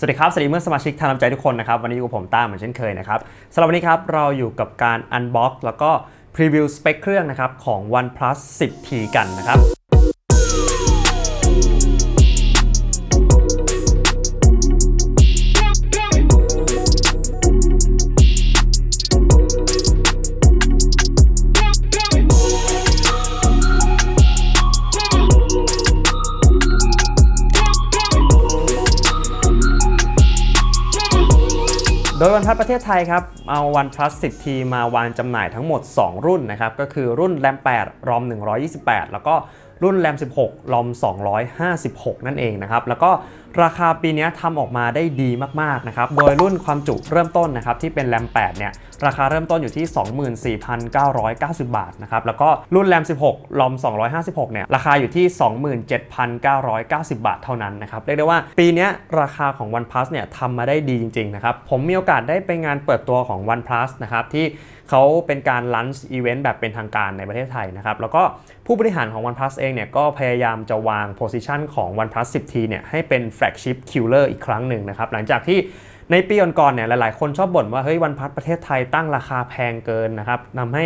สวัสดีครับสวัสดีเมื่อนสมาชิกทางน้ำใจทุกคนนะครับ วันนี้อยู่กับผมต้าเหมือนเช่นเคยนะครับสำหรับวันนี้ครับ เราอยู่กับการอันบ็อกแล้วก็พรีวิวสเปคเครื่องนะครับของ OnePlus 10T กันนะครับ โดยวันพัฒประเทศไทยครับ เอา OnePlus 10T มาวางจำหน่ายทั้งหมด 2 รุ่นนะครับ ก็คือรุ่นแรม8รอม 128 แล้วก็ รุ่น RAM 16 ROM 256 นั่นเองนะครับ แล้วก็ราคาปีนี้ทำออกมาได้ดีมาก ๆ นะครับ โดยรุ่นความจุเริ่มต้นนะครับที่เป็น RAM 8 เนี่ย ราคาเริ่มต้นอยู่ที่ 24,990 บาทนะครับ แล้วก็รุ่น RAM 16 ROM 256 เนี่ย ราคาอยู่ที่ 27,990 บาทเท่านั้นนะครับ เรียกได้ว่าปีนี้ราคาของ OnePlus เนี่ยทำมาได้ดีจริง ๆ นะครับ ผมมีโอกาสได้ไปงานเปิดตัวของ OnePlus นะครับที่ เขาเป็นการลันช์อีเวนต์แบบเป็นทางการในประเทศไทยนะครับ แล้วก็ผู้บริหารของ OnePlus เองเนี่ยก็พยายามจะวางโพสิชันของ OnePlus 10T เนี่ยให้เป็นแฟลกชิพคิลเลอร์อีกครั้งหนึ่งนะครับ หลังจากที่ในปีก่อนๆเนี่ยหลายๆ คนชอบบ่นว่าเฮ้ยวันพัทประเทศไทยตั้งราคาแพงเกินนะครับทำให้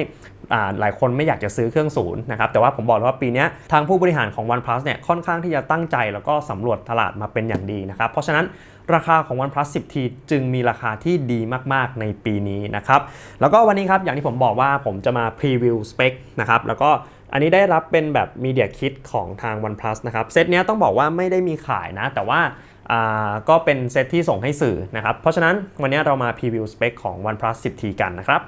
หลายคนไม่อยากจะซื้อเครื่องศูนย์นะครับแต่ว่าผมบอกเลยว่าปีนี้ทางผู้บริหารของ OnePlus เนี่ยค่อนข้างที่จะตั้งใจแล้วก็สำรวจตลาดมาเป็นอย่างดีนะครับเพราะฉะนั้น ราคาของ OnePlus 10T จึงมีราคาที่ดีมากๆในปีนี้นะครับ แล้วก็วันนี้ครับ อย่างที่ผมบอกว่าผมจะมาพรีวิวสเปคนะครับ แล้วก็อันนี้ได้รับเป็นแบบมีเดียคิดของทาง OnePlus นะครับ เซตเนี้ยต้องบอกว่าไม่ได้มีขายนะ แต่ว่าอ่าก็เป็นเซตที่ส่งให้สื่อนะครับ เพราะฉะนั้นวันนี้เรามาพรีวิวสเปคของ OnePlus 10T กันนะครับ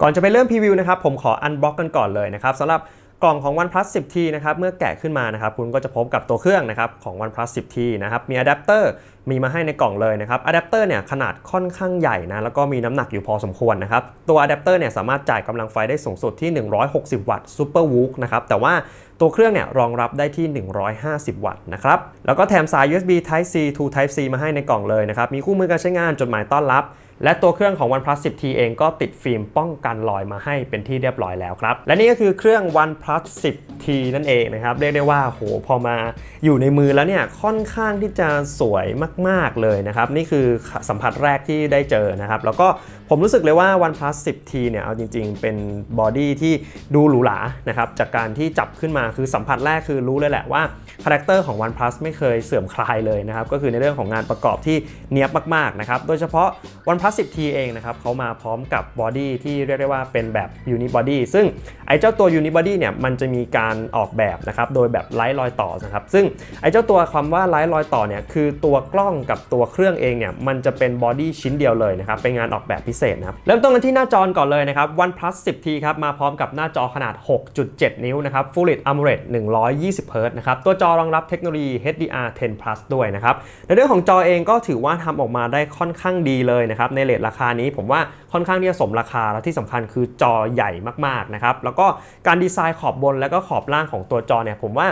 ก่อนจะไปเริ่มพรีวิวนะครับ ผมขออันบล็อกกันก่อนเลยนะครับสำหรับกล่องของ OnePlus 10T นะครับ เมื่อแกะขึ้นมานะครับ คุณก็จะพบกับตัวเครื่องนะครับของ OnePlus 10T นะครับ มีอะแดปเตอร์ มีมาให้ในกล่องเลยนะครับอะแดปเตอร์เนี่ยขนาดค่อนข้างใหญ่นะแล้วก็มีน้ำหนักอยู่พอสมควรนะครับตัวอะแดปเตอร์เนี่ยสามารถจ่ายกำลังไฟได้สูงสุดที่ 160 วัตต์ Super w o o นะครับแต่ว่าตัวเครื่องเนี่ยรองรับได้ที่ 150 วัตต์นะครับแล้วก็แถมสาย USB Type C to Type C มาให้ในกล่องเลยนะครับมีคู่มือการใช้งานจดหมายต้อนรับและตัวเครื่องของ OnePlus 10T เองก็ติดฟิล์มป้องกันรอยมาให้เป็นที่เรียบร้อยแล้วครับ และนี่ก็คือเครื่อง OnePlus 10T นั่นเองนะครับ เรียกได้ว่าโหพอมาอยู่ในมือแล้วเนี่ยค่อนข้างที่จะสวยมาก ๆ เลยนะครับ นี่คือสัมผัสแรกที่ได้เจอนะครับ แล้วก็ผมรู้สึกเลยว่า OnePlus 10T เนี่ย เอาจริง ๆ เป็นบอดี้ที่ดูหรูหรานะครับ จากการที่จับขึ้นมาคือสัมผัสแรกคือรู้เลยแหละว่าคาแรคเตอร์ของ OnePlus ไม่เคยเสื่อมคลายเลยนะครับ ก็คือในเรื่องของงานประกอบที่เนียบมาก ๆ นะครับ โดยเฉพาะ OnePlus 10T เองนะครับเขามาพร้อมกับบอดี้ที่เรียกได้ว่าเป็นแบบ Unibody ซึ่งไอ้เจ้าตัว Unibody เนี่ยมันจะมีการออกแบบนะครับโดยแบบไร้รอยต่อนะครับซึ่งไอ้เจ้าตัวคำว่าไร้รอยต่อเนี่ยคือตัวกล้อง้องกับตัวเครื่องเองเนี่ยมันจะเป็นบอดี้ชิ้นเดียวเลยนะครับเป็นงานออกแบบพิเศษนะครับเริ่มต้นกันที่หน้าจอก่อนเลยนะครับ OnePlus 10T ครับมาพร้อมกับหน้าจอขนาด 6.7 นิ้วนะครับ Full HD AMOLED 120 Hz นะครับตัวจอรองรับเทคโนโลยี HDR10 Plus ด้วยนะครับในเรื่องของจอเองก็ถือว่าทำออกมาได้ค่อนข้างดีเลยนะครับในเลทราคานี้ผมว่าค่อนข้างที่จะสมราคาและที่สำคัญคือจอใหญ่มากๆนะครับแล้วก็การดีไซน์ขอบบนและก็ขอบล่างของตัวจอเนี่ยผมว่า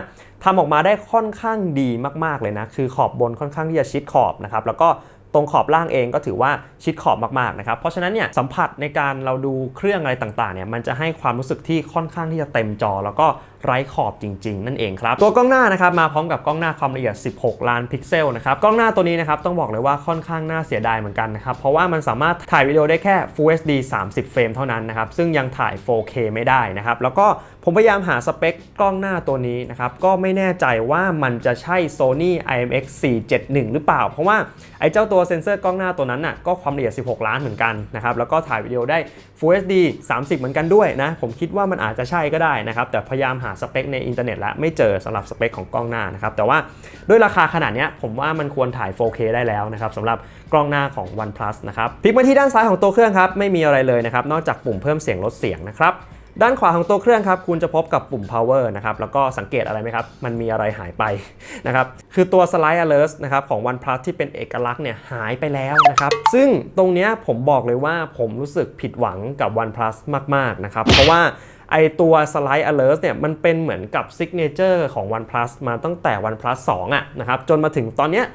ทำออกมาได้ค่อนข้างดีมากๆเลยนะ คือขอบบนค่อนข้างที่จะชิดขอบนะครับ แล้วก็ตรงขอบล่างเองก็ถือว่าชิดขอบมากๆนะครับ เพราะฉะนั้นเนี่ยสัมผัสในการเราดูเครื่องอะไรต่างๆเนี่ยมันจะให้ความรู้สึกที่ค่อนข้างที่จะเต็มจอ แล้วก็ ไร้ขอบจริง ๆ นั่นเองครับ ตัวกล้องหน้านะครับมาพร้อมกับกล้องหน้าความละเอียด 16 ล้านพิกเซลนะครับกล้องหน้าตัวนี้นะครับต้องบอกเลยว่าค่อนข้างน่าเสียดายเหมือนกันนะครับเพราะว่ามันสามารถถ่ายวิดีโอได้แค่ Full HD 30 เฟรมเท่านั้นนะครับซึ่งยังถ่าย 4K ไม่ได้นะครับแล้วก็ผมพยายามหาสเปคกล้องหน้าตัวนี้นะครับก็ไม่แน่ใจว่ามันจะใช่ Sony IMX 471 หรือเปล่า เพราะว่าไอ้เจ้าตัวเซ็นเซอร์กล้องหน้าตัวนั้นน่ะก็ความละเอียด 16 ล้านเหมือนกันนะครับแล้วก็ถ่ายวิดีโอได้ Full HD 30 เหมือนกันด้วยนะผมคิดว่ามันอาจจะใช่ก็ได้นะครับแต่พยายามหาสเปคในอินเทอร์เน็ตแล้วไม่เจอสำหรับสเปคของกล้องหน้านะครับแต่ว่าด้วยราคาขนาดนี้ผมว่ามันควรถ่าย 4K ได้แล้วนะครับสำหรับกล้องหน้าของ OnePlus นะครับพลิกมาที่ด้านซ้ายของตัวเครื่องครับไม่มีอะไรเลยนะครับนอกจากปุ่มเพิ่มเสียงลดเสียงนะครับด้านขวาของตัวเครื่องครับคุณจะพบกับปุ่ม power นะครับแล้วก็สังเกตอะไรไหมครับ มันมีอะไรหายไปนะครับคือตัว slide alert นะครับของ OnePlus ที่เป็นเอกลักษณ์เนี่ยหายไปแล้วนะครับซึ่งตรงนี้ผมบอกเลยว่าผมรู้สึกผิดหวังกับ OnePlus มาก ๆ นะครับ เพราะว่า ไอตัว Slide Alert เนี่ยมันเป็นเหมือนกับ Signature ของ OnePlus มาตั้งแต่ OnePlus 2อะนะครับจนมาถึงตอนเนี้ย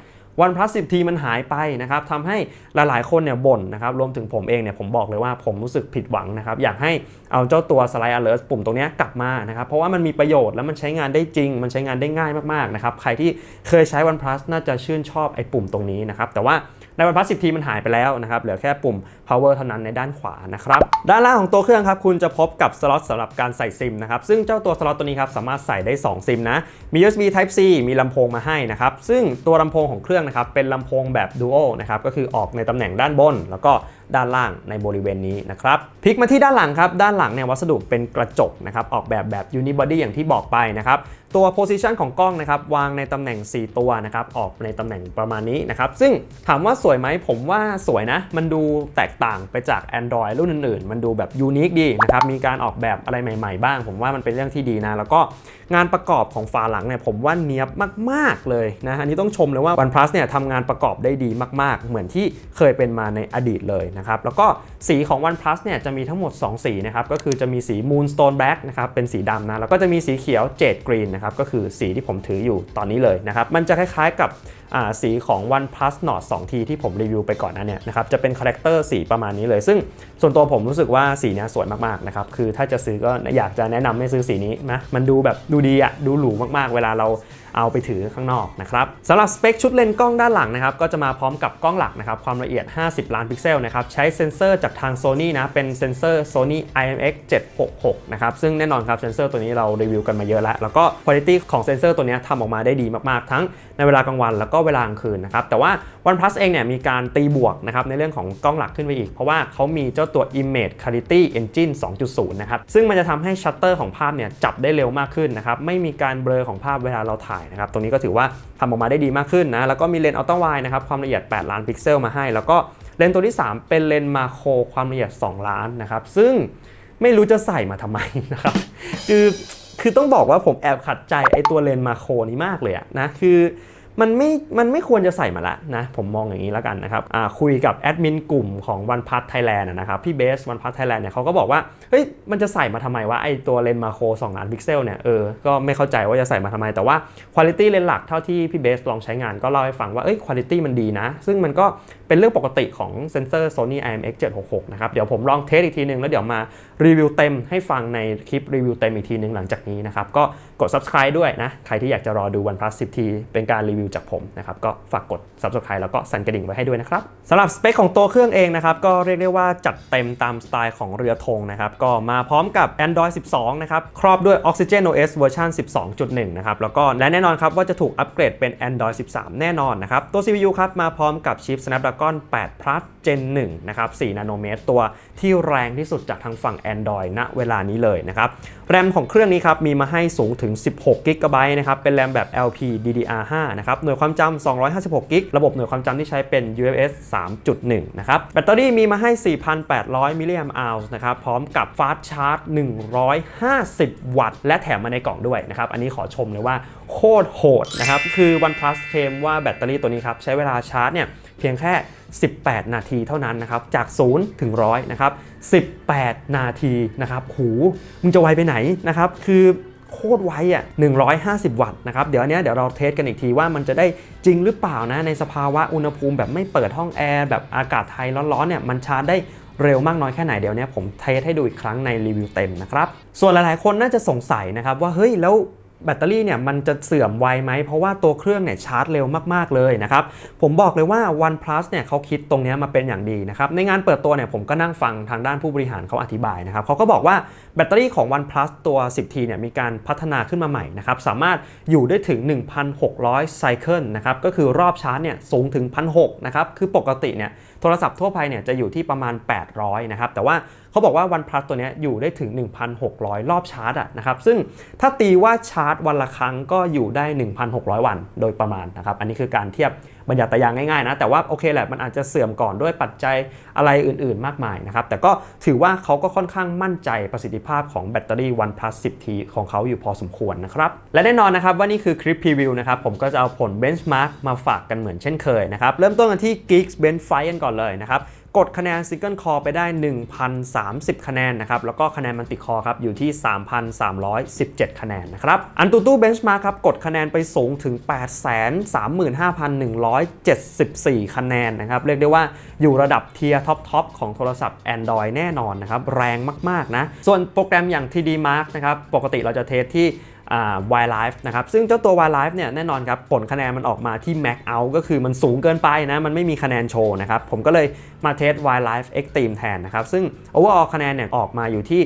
OnePlus 10T มันหายไปนะครับทำให้หลายๆคนเนี่ยบ่นนะครับรวมถึงผมเองเนี่ยผมบอกเลยว่าผมรู้สึกผิดหวังนะครับอยากให้เอาเจ้าตัว Slide Alert ปุ่มตรงนี้กลับมานะครับเพราะว่ามันมีประโยชน์แล้วมันใช้งานได้จริง มันใช้งานได้ง่ายมากๆนะครับใครที่เคยใช้ OnePlus น่าจะชื่นชอบไอ้ปุ่มตรงนี้นะครับแต่ว่า ใน OnePlus 10T มันหายไปแล้วนะครับ เหลือแค่ปุ่ม power เท่านั้นในด้านขวานะครับ ด้านล่างของตัวเครื่องครับคุณจะพบกับสล็อตสำหรับการใส่ซิมนะครับ ซึ่งเจ้าตัวสล็อตตัวนี้ครับสามารถใส่ได้ 2 ซิมนะ มี USB Type C มีลำโพงมาให้นะครับ ซึ่งตัวลำโพงของเครื่องนะครับเป็นลำโพงแบบ Dual นะครับ ก็คือออกในตำแหน่งด้านบน แล้วก็ ด้านล่างในบริเวณนี้นะครับพลิกมาที่ด้านหลังครับด้านหลังเนี่ยวัสดุเป็นกระจกนะครับออกแบบแบบ Unibody อย่างที่บอกไปนะครับตัว position ของกล้องนะครับวางในตำแหน่ง 4 ตัวนะครับออกในตำแหน่งประมาณนี้นะครับซึ่งถามว่าสวยไหมผมว่าสวยนะ มันดูแตกต่างไปจาก Android รุ่นอื่นๆ มันดูแบบยูนิคดีนะครับมีการออกแบบอะไรใหม่ๆ บ้าง ผมว่ามันเป็นเรื่องที่ดีนะ แล้วก็งานประกอบของฝาหลังเนี่ยผมว่าเนี้ยบมากๆเลยนะอันนี้ต้องชมเลยว่า OnePlus เนี่ยทำงานประกอบได้ดีมากๆ เหมือนที่เคยเป็นมาในอดีตเลยนะครับแล้วก็สีของ OnePlus เนี่ยจะมีทั้งหมด 2 สีนะครับก็คือจะมีสี Moonstone Black นะครับเป็นสีดำนะแล้วก็จะมีสีเขียว Jade Green นะครับก็คือสีที่ผมถืออยู่ตอนนี้เลยนะครับมันจะคล้ายๆกับสีของ OnePlus Nord 2T ที่ผมรีวิวไปก่อนหนั้นเนี่ยนะครับจะเป็นคาแรคเตอร์สีประมาณนี้เลย ซึ่งส่วนตัวผมรู้สึกว่าสีนี้สวยมากๆนะครับคือถ้าจะซื้อก็อยากจะแนะนำให้ซื้อสีนี้นะมันดูแบบดูดีอะดูหรูมากๆ เวลาเรา เอาไปถือข้างนอกนะครับสำหรับสเปคชุดเลนส์กล้องด้านหลังนะครับก็จะมาพร้อมกับกล้องหลักนะครับความละเอียด 50 ล้านพิกเซลนะครับใช้เซ็นเซอร์จากทาง Sony นะเป็นเซ็นเซอร์ Sony IMX 766นะครับซึ่งแน่นอนครับเซ็นเซอร์ตัวนี้เรารีวิวกันมาเยอะแล้ว แล้วก็คุณภาพของเซ็นเซอร์ตัวนี้ทำออกมาได้ดีมากๆ ทั้งในเวลากลางวันแล้วก็เวลากลางคืนนะครับแต่ว่า OnePlus เองเนี่ยมีการตีบวกนะครับในเรื่องของกล้องหลักขึ้นไปอีก เพราะว่าเขามีเจ้าตัว Image Clarity Engine 2.0 นะครับซึ่งมันจะทำให้ชัตเตอร์ของภาพเนี่ยจับได้เร็วมากขึ้นนะครับไม่มีการเบลอของภาพเวลาเราถ่ายนะครับตรงนี้ก็ถือว่าทำออกมาได้ดีมากขึ้นนะแล้วก็มีเลนส์อัลตร้าไวนะครับความละเอียด 8 ล้านพิกเซลมาให้ แล้วก็เลนส์ตัวที่ 3 เป็นเลนส์มาโครความละเอียด 2 ล้านนะครับซึ่งไม่รู้จะใส่มาทำไมนะครับคือคือต้องบอกว่าผมแอบขัดใจไอตัวเลนส์มาโครนี้มากเลยอะนะคือ มันไม่ มันไม่ควรจะใส่มาละนะ ผมมองอย่างนี้แล้วกันนะครับคุยกับแอดมินกลุ่มของ One p l u s Thailand นะครับ พี่เบส One p l u s Thailand เนี่ยเขาก็บอกว่า เฮ้ย มันจะใส่มาทำไมวะ ไอตัวเลนส์มาโคร2ล้านพิกเซลเนี่ย เออ ก็ไม่เข้าใจว่าจะใส่มาทำไม แต่ว่าคุณภาพเลนส์หลักเท่าที่พี่เบสลองใช้งานก็เล่าให้ฟังว่า เอ้ยคุณภาพมันดีนะ ซึ่งมันก็เป็นเรื่องปกติของเซนเซอร์ Sony IMX 766นะครับ เดี๋ยวผมลองเทสอีกทีนึงแล้วเดี๋ยวมารีวิวเต็มให้ฟังในคลิปรีวิวเต็มอีกทีนึงหลังจากนี้นะครับ ก็กด subscribe ด้วยนะ ใครที่อยากจะรอดู OnePlus 10T เป็นการรีวิวจากผมนะครับก็ฝากกด subscribe แล้วก็สั่นกระดิ่งไว้ให้ด้วยนะครับสำหรับสเปคของตัวเครื่องเองนะครับก็เรียกได้ว่าจัดเต็มตามสไตล์ของเรือธงนะครับก็มาพร้อมกับ Android 12 นะครับครอบด้วย Oxygen OS เวอร์ชัน12.1 นะครับแล้วก็และแน่นอนครับว่าจะถูกอัปเกรดเป็น Android 13 แน่นอนนะครับตัว CPU ครับมาพร้อมกับชิป Snapdragon 8 Plus Gen 1 นะครับ4นาโนเมตรตัวที่แรงที่สุดจากทางฝั่ง Android ณเวลานี้เลยนะครับแรมของเครื่องนี้ครับมีมาให้สูงถึง 16 g b นะครับเป็นแรมแบบ LP DDR5 นะครับหน่วยความจำ256 g b ระบบหน่วยความจำที่ใช้เป็น UFS 3.1 นะครับแบตเตอรี่มีมาให้ 4,800 มิลลิแอมป์อัลนะครับพร้อมกับฟาสต์ชาร์จ 150 วัตต์ และแถมมาในกล่องด้วยนะครับ อันนี้ขอชมเลยว่าโคตรโหดนะครับ คือ OnePlus เคลมว่าแบตเตอรี่ตัวนี้ครับ ใช้เวลาชาร์จเนี่ยเพียงแค่ 18 นาทีเท่านั้นนะครับ จาก 0 ถึง 100 นะครับ 18 นาทีนะครับ หู มึงจะไวไปไหนนะครับ คือ โคตรไวอะ 150 วัตต์นะครับ เดี๋ยวนี้เดี๋ยวเราเทสกันอีกทีว่ามันจะได้จริงหรือเปล่านะ ในสภาวะอุณหภูมิแบบไม่เปิดห้องแอร์แบบอากาศไทยร้อนๆเนี่ยมันชาร์จได้เร็วมากน้อยแค่ไหนเดี๋ยวนี้ผมเทสให้ดูอีกครั้งในรีวิวเต็มนะครับ ส่วนหลายๆคนน่าจะสงสัยนะครับว่าเฮ้ยแล้ว แบตเตอรี่เนี่ยมันจะเสื่อมไวไหม เพราะว่าตัวเครื่องเนี่ยชาร์จเร็วมาก ๆ เลยนะครับ ผมบอกเลยว่า OnePlus เนี่ยเขาคิดตรงนี้มาเป็นอย่างดีนะครับ ในงานเปิดตัวเนี่ยผมก็นั่งฟังทางด้านผู้บริหารเขาอธิบายนะครับเขาก็บอกว่าแบตเตอรี่ของ OnePlus ตัว 10T เนี่ยมีการพัฒนาขึ้นมาใหม่นะครับ สามารถอยู่ได้ถึง 1,600ไซเคิลนะครับก็คือรอบชาร์จเนี่ยสูงถึง 1,600นะครับคือปกติเนี่ยโทรศัพท์ทั่วไปเนี่ยจะอยู่ที่ประมาณ 800 นะครับ แต่ว่าเขาบอกว่า OnePlus ตัวนี้อยู่ได้ถึง 1,600 รอบชาร์จอะนะครับ ซึ่งถ้าตีว่าชาร์จวันละครั้งก็อยู่ได้ 1,600 วันโดยประมาณนะครับ อันนี้คือการเทียบ บรรยัติตายางง่ายๆนะแต่ว่าโอเคแหละมันอาจจะเสื่อมก่อนด้วยปัจจัยอะไรอื่นๆ มากมายนะครับแต่ก็ถือว่าเขาก็ค่อนข้างมั่นใจประสิทธิภาพของแบตเตอรี่ OnePlus 10T ของเขาอยู่พอสมควรนะครับและแน่นอนนะครับว่านี่คือคลิปพรีวิวนะครับผมก็จะเอาผลเบนช์มาร์กมาฝากกันเหมือนเช่นเคยนะครับเริ่มต้นกันที่ Geeks Benchmark กันก่อนเลยนะครับ กดคะแนน Single Core ไปได้ 1,030 คะแนนนะครับ แล้วก็คะแนน Multi Core ครับอยู่ที่ 3,317 คะแนนนะครับ อันตูตู้ Benchmark ครับกดคะแนนไปสูงถึง 835,174 คะแนนนะครับ เรียกได้ว่าอยู่ระดับเทียร์ท็อปทอปของโทรศัพท์ Android แน่นอนนะครับ แรงมาก ๆ นะ ส่วนโปรแกรมอย่าง TD Mark นะครับ ปกติเราจะเทสที่ อ่า Wildlife นะครับซึ่งเจ้าตัว Wildlife เนี่ยแน่นอนครับผลคะแนนมันออกมาที่ Max Out ก็คือมันสูงเกินไปนะมันไม่มีคะแนนโชว์นะครับผมก็เลยมาเทส Wildlife Extreme แทนนะครับซึ่ง overall คะแนนเนี่ยออกมาอยู่ที่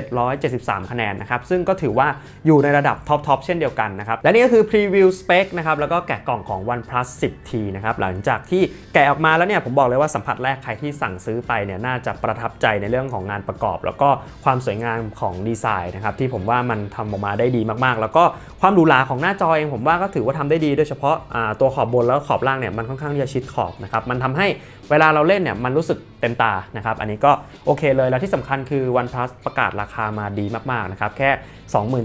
2,773 คะแนนนะครับซึ่งก็ถือว่าอยู่ในระดับท็อปทอปเช่นเดียวกันนะครับและนี่ก็คือ preview spec นะครับแล้วก็แกะกล่องของ OnePlus 10T นะครับหลังจากที่แกะออกมาแล้วเนี่ยผมบอกเลยว่าสัมผัสแรกใครที่สั่งซื้อไปเนี่ยน่าจะประทับใจในเรื่องของงานประกอบ แล้วก็ความสวยงามของดีไซน์นะครับที่ผมว่ามันทำออกมาได้ดีมากๆ แล้วก็ความหรูหราของหน้าจอเองผมว่าก็ถือว่าทำได้ดีโดยเฉพาะตัวขอบบนแล้วขอบล่างเนี่ยมันค่อนข้างที่จะชิดขอบนะครับมันทำให้เวลาเราเล่นเนี่ยมันรู้สึก ต็มตานะครับอันนี้ก็โอเคเลย แล้วที่สำคัญคือ OnePlus ประกาศราคามาดีมากๆนะครับแค่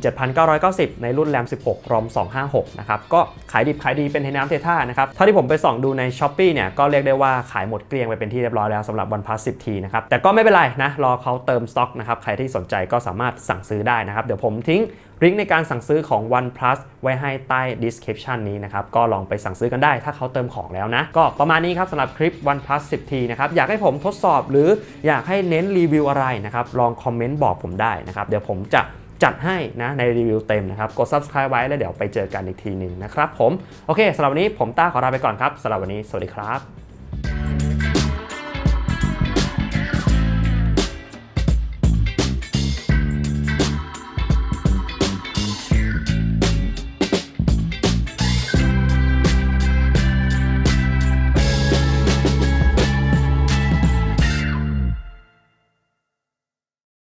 27,990 ในรุ่นแรม16รอม256 นะครับก็ขายดิบขายดีเป็นเทน้ำเทท่านะครับเท่าที่ผมไปส่องดูใน s h อ p e e เนี่ยก็เรียกได้ว่าขายหมดเกลี้ยงไปเป็นที่เรียบร้อยแล้วสำหรับ OnePlus 10T นะครับแต่ก็ไม่เป็นไรนะรอเขาเติมสต็อกนะครับใครที่สนใจก็สามารถสั่งซื้อได้นะครับเดี๋ยวผมทิ้งลิงก์ในการสั่งซื้อของ OnePlus ไว้ให้ใต้ description นี้นะครับ ก็ลองไปสั่งซื้อกันได้ถ้าเขาเติมของแล้วนะ ก็ประมาณนี้ครับสำหรับคลิป OnePlus 10T นะครับ อยากให้ผมทดสอบหรืออยากให้เน้นรีวิวอะไรนะครับลองคอมเมนต์บอกผมได้นะครับเดี๋ยวผมจะจัดให้นะในรีวิวเต็มนะครับ กด subscribe ไว้แล้วเดี๋ยวไปเจอกันอีกทีหนึ่งนะครับผม โอเคสำหรับวันนี้ผมต้าขอลาไปก่อนครับสำหรับวันนี้สวัสดีครับ